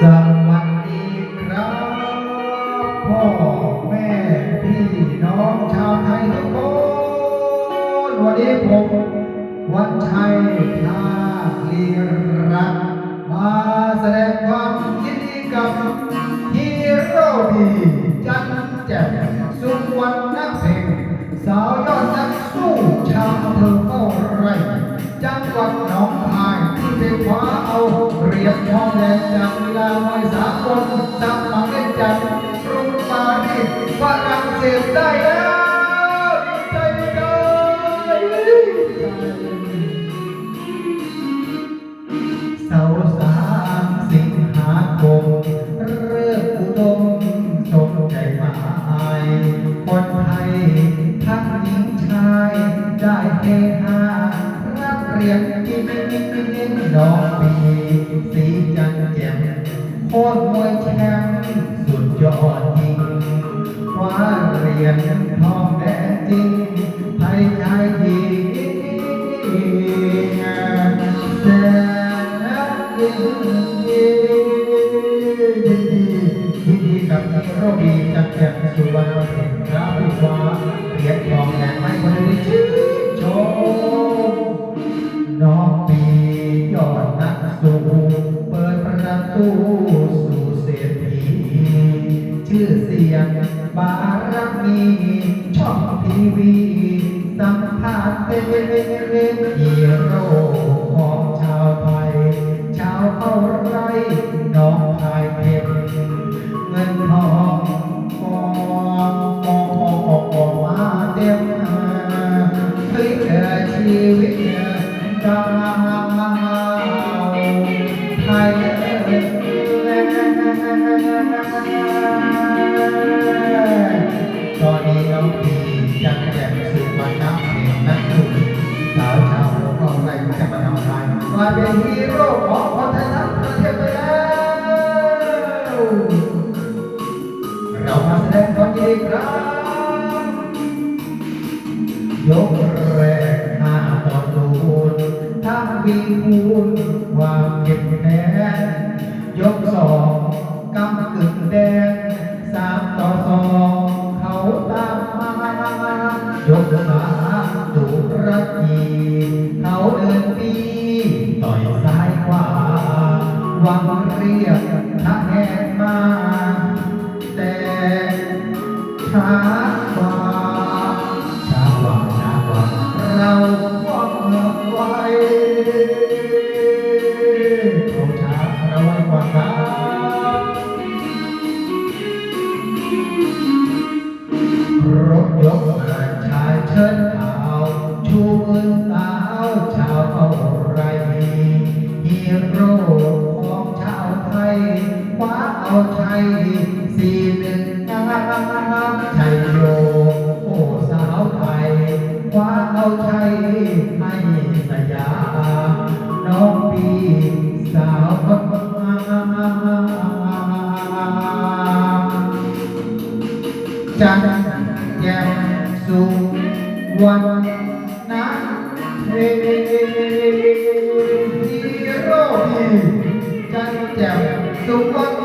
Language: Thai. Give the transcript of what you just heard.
สวัสดีครับ พ่อแม่พี่น้องชาวไทยทุกคนวันนี้ผมวัชชัยท่เลีรักมาแสดงความยินดีกับฮีโร่ดีจันแจ่มสุวรรณเพ็งสาวยอดนักสู้ชาวอำเภอเป้ไรจังหวัดหนองคายที่เป็นคว้าเอา เหรียญทองแดงจากเวลามวยสากลจับมาเล่นจับรุงมารีสฝรั่งเศสได้แล้ว รับเรียนกินดอกปีสีจันแจ่มโคตรมวยแชมป์สุดยอดจริงคว้าเหรียญทองแดงจริงไทยชายดีแสนดียินดียินดีกับฮีโรบีจักแจ่มสุวรรณกับผู้คว้า น้องปียอดนักสู้เปิดประตูสู่เศรษฐีชื่อเสียงบารมีช่องทีวีสัมภาษณ์เป็นฮีโร่ ตอนนี้น้องปีจังแจ่สุวรรณเพลงนักสู้สาวชาวโลกอะไรจะมาทำไทยกลายเป็นฮีโร่ของคนไทยทั้งประเทศไปแล้ว เรามาแสดงความยินดีครับยกแรกหน้าต่อศูนย์ทั้งวีคูณคว ยกสามดุรักีเขาเดินปีต่อยซ้ายขวาวังเรียกทะแหกมา แต่ช้ากว่าช้ากว่าช้ากว่าเราว่องไวเขาช้าเราไว้กว่าครั บรถยกชายเชิดขาวชูมือสาวชาวเอาไรฮีโร่ของชาวไทยคว้าเอาชัยสี่หนึ่งชัยโยโอ้สาวไทยคว้าเอาชัยให้สยามน้องปีสาวจัน ณ